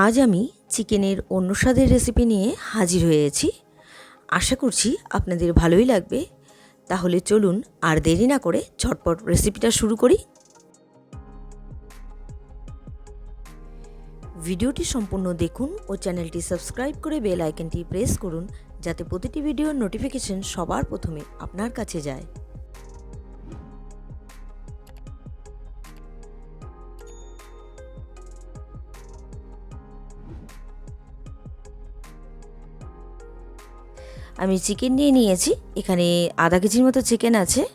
আজ আমি চিকেনের অন্য স্বাদের রেসিপি নিয়ে হাজির হয়েছি। আশা করছি আপনাদের ভালোই লাগবে। তাহলে চলুন আর দেরি না করে ঝটপট রেসিপিটা শুরু করি। ভিডিওটি সম্পূর্ণ দেখুন ও চ্যানেলটি সাবস্ক্রাইব করে বেল আইকনটি প্রেস করুন, যাতে প্রতিটি ভিডিওর নোটিফিকেশন সবার প্রথমে আপনার কাছে যায়। আমি চিকেন নিয়ে নিয়েছি। এখানে আধা কেজির মতো চিকেন আছে।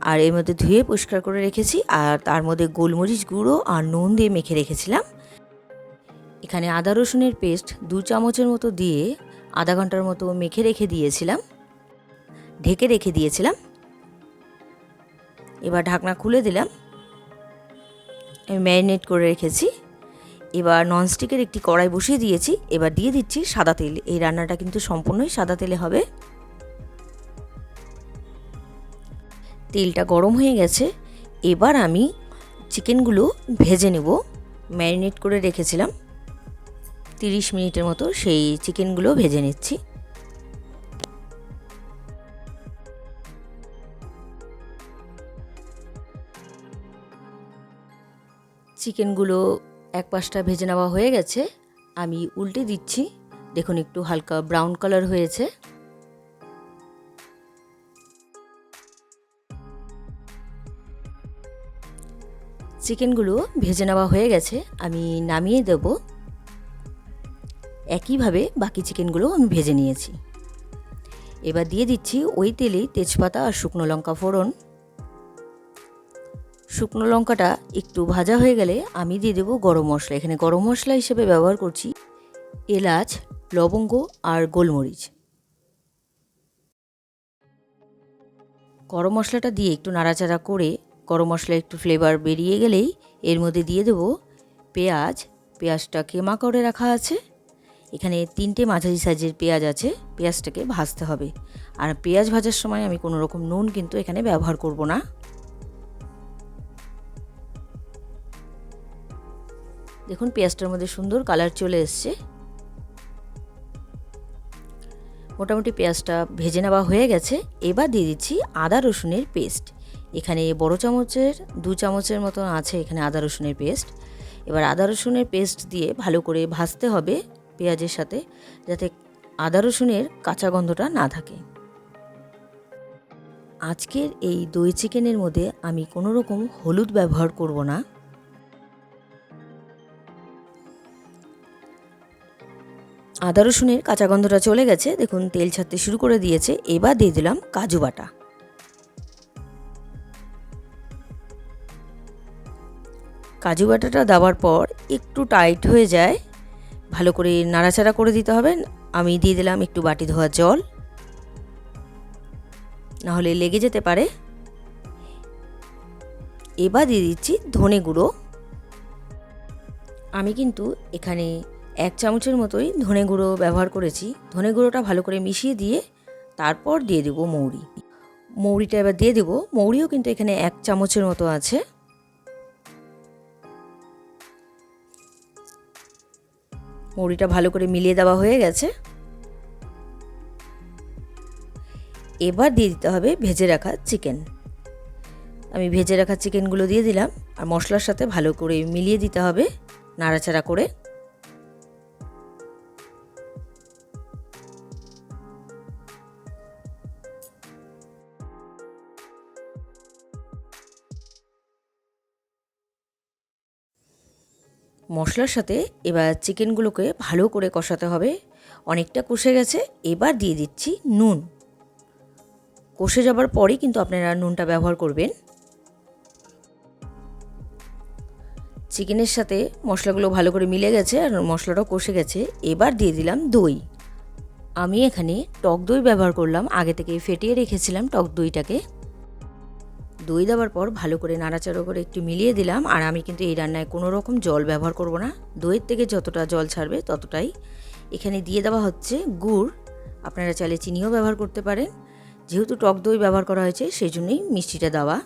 আর এর মধ্যে ধুয়ে পরিষ্কার করে রেখেছি। আর তার মধ্যে গোলমরিচ গুঁড়ো আর নুন দিয়ে মেখে রেখেছিলাম। এখানে আদা রসুনের পেস্ট দু চামচের মতো দিয়ে আধা ঘণ্টার মতো মেখে রেখে দিয়েছিলাম। ঢেকে রেখে দিয়েছিলাম। এবার ঢাকনা খুলে দিলাম। আমি ম্যারিনেট করে রেখেছি। এবার ননস্টিকের একটি কড়াই বসিয়ে দিয়েছি, এবার দিয়ে দিচ্ছি সাদা তেল। এই রান্নাটা কিন্তু সম্পূর্ণই সাদা তেলে হবে। তেলটা গরম হয়ে গেছে। এবার আমি চিকেনগুলো ভেজে নেব। ম্যারিনেট করে রেখেছিলাম। তিরিশ মিনিটের মতো সেই চিকেনগুলো ভেজে নিচ্ছি। চিকেনগুলো এক পাশটা ভেজে নেওয়া হয়ে গেছে। আমি উল্টে দিচ্ছি। দেখুন, একটু হালকা ব্রাউন কালার হয়েছে। চিকেনগুলো ভেজে নেওয়া হয়ে গেছে। আমি নামিয়ে দেব। একইভাবে বাকি চিকেনগুলো আমি ভেজে নিয়েছি। এবার দিয়ে দিচ্ছি ওই তেলেই তেজপাতা আর শুকনো লঙ্কা ফোড়ন। শুকনো লঙ্কাটা একটু ভাজা হয়ে গেলে আমি দিয়ে দেবো গরম মশলা। এখানে গরম মশলা হিসেবে ব্যবহার করছি এলাচ, লবঙ্গ আর গোলমরিচ। গরম মশলাটা দিয়ে একটু নাড়াচাড়া করে গরম মশলা একটু ফ্লেভার বেরিয়ে গেলেই এর মধ্যে দিয়ে দেবো পেঁয়াজ। পেঁয়াজটা কেমা করে রাখা আছে। এখানে তিনটে মাঝারি সাইজের পেঁয়াজ আছে, পেঁয়াজটাকে ভাজতে হবে। আর পেঁয়াজ ভাজার সময় আমি কোনো রকম নুন কিন্তু এখানে ব্যবহার করব না। দেখুন, পেঁয়াজটার মধ্যে সুন্দর কালার চলে এসছে। মোটামুটি পেঁয়াজটা ভেজে নেওয়া হয়ে গেছে। এবার দিয়ে দিচ্ছি আদা রসুনের পেস্ট। এখানে বড় চামচের, দু চামচের মতো আছে এখানে আদা রসুনের পেস্ট। এবার আদা রসুনের পেস্ট দিয়ে ভালো করে ভাজতে হবে পেঁয়াজের সাথে, যাতে আদা রসুনের কাঁচা গন্ধটা না থাকে। আজকের এই দই চিকেনের মধ্যে আমি কোনো রকম হলুদ ব্যবহার করব না। আদা, রসুনের কাঁচা গন্ধটা চলে গেছে। দেখুন, তেল ছাড়তে শুরু করে দিয়েছে। এবার দিয়ে দিলাম কাজু বাটা। কাজু বাটাটা দেওয়ার পর একটু টাইট হয়ে যায়। ভালো করে নাড়াচাড়া করে দিতে হবে। আমি দিয়ে দিলাম একটু বাটি ধোয়া জল। নাহলে লেগে যেতে পারে। এবার দিয়ে দিচ্ছি ধনে গুঁড়ো। আমি কিন্তু এখানে এক চামচের মতোই ধনে গুঁড়ো ব্যবহার করেছি। ধনে গুঁড়োটা ভালো করে মিশিয়ে দিয়ে তারপর দিয়ে দেবো মৌরি। মৌরিটা এবার দিয়ে দেবো। মৌরিও কিন্তু এখানে এক চামচের মতো আছে। মৌরিটা ভালো করে মিলিয়ে দেওয়া হয়ে গেছে। এবার দিয়ে দিতে হবে ভেজে রাখা চিকেন। আমি ভেজে রাখা চিকেনগুলো দিয়ে দিলাম। আর মশলার সাথে ভালো করে মিলিয়ে দিতে হবে নাড়াচাড়া করে। মশলার সাথে এবার চিকেনগুলোকে ভালো করে কষাতে হবে। অনেকটা কষে গেছে, এবার দিয়ে দিচ্ছি নুন। কষে যাবার পরেই কিন্তু আপনারা নুনটা ব্যবহার করবেন। চিকেনের সাথে মশলাগুলো ভালো করে মিলে গেছে আর মশলাটাও কষে গেছে, এবার দিয়ে দিলাম দই। আমি এখানে টক দই ব্যবহার করলাম, আগে থেকে ফেটিয়ে রেখেছিলাম টক দইটাকে। দই দেওয়ার পর ভালো করে নাড়াচাড়া করে একটু মিলিয়ে দিলাম। আর আমি কিন্তু এই রান্নায় কোনো রকম জল ব্যবহার করব না। দইয়ের থেকে যতটা জল ছাড়বে ততটাই। এখানে দিয়ে দেওয়া হচ্ছে গুড়। আপনারা চাইলে চিনিও ব্যবহার করতে পারেন। যেহেতু টক দই ব্যবহার করা হয়েছে, সেই জন্যই মিষ্টিটা দেওয়া।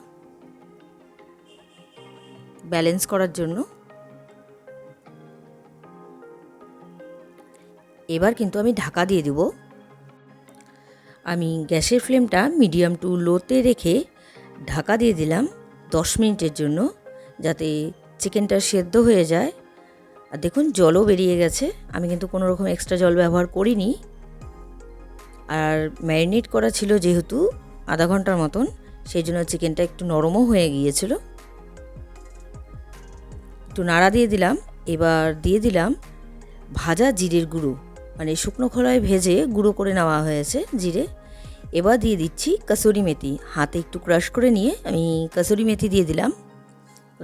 ব্যালেন্স করার জন্য। এবার কিন্তু আমি ঢাকা দিয়ে দেব। আমি গ্যাসের ফ্লেমটা মিডিয়াম টু লোতে রেখে ঢাকা দিয়ে দিলাম দশ মিনিটের জন্য যাতে চিকেনটা সেদ্ধ হয়ে যায়। আর দেখুন, জলও বেরিয়ে গেছে। আমি কিন্তু কোনো রকম এক্সট্রা জল ব্যবহার করিনি। আর ম্যারিনেট করা ছিল যেহেতু আধা ঘণ্টার মতন, সেই জন্য চিকেনটা একটু নরমও হয়ে গিয়েছিল। একটু নাড়া দিয়ে দিলাম। এবার দিয়ে দিলাম ভাজা জিরের গুঁড়ো। মানে শুকনো খোলায় ভেজে গুঁড়ো করে নেওয়া হয়েছে জিরে। এবার দিয়ে দিচ্ছি কাসুরি মেথি। হাতে একটু ক্রাশ করে নিয়ে আমি কাসুরি মেথি দিয়ে দিলাম।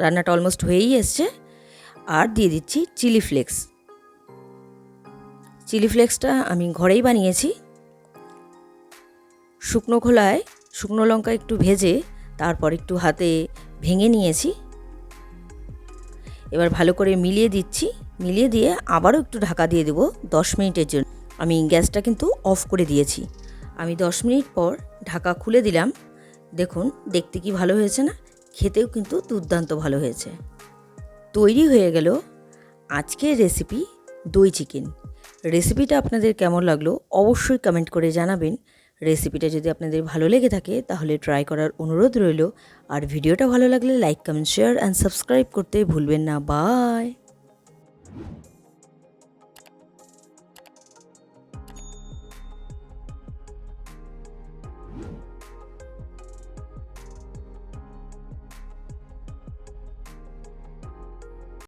রান্নাটা অলমোস্ট হয়েই এসছে। আর দিয়ে দিচ্ছি চিলি ফ্লেক্স চিলি ফ্লেক্সটা আমি ঘরেই বানিয়েছি। শুকনো খোলায় শুকনো লঙ্কা একটু ভেজে তারপর একটু হাতে ভেঙে নিয়েছি। এবার ভালো করে মিলিয়ে দিচ্ছি। মিলিয়ে দিয়ে আবারও একটু ঢাকা দিয়ে দেবো দশ মিনিটের জন্য। আমি গ্যাসটা কিন্তু অফ করে দিয়েছি। আমি দশ মিনিট পর ঢাকা খুলে দিলাম। দেখুন, দেখতে কি ভালো হয়েছে না? খেতেও কিন্তু দুর্দান্ত ভালো হয়েছে। তৈরি হয়ে গেল আজকের রেসিপি দই চিকেন রেসিপিটা আপনাদের কেমন লাগল অবশ্যই কমেন্ট করে জানাবেন। রেসিপিটা যদি আপনাদের ভালো লেগে থাকে, তাহলে ট্রাই করার অনুরোধ রইল। আর ভিডিওটা ভালো লাগলে like comment share and subscribe করতে ভুলবেন না। বাই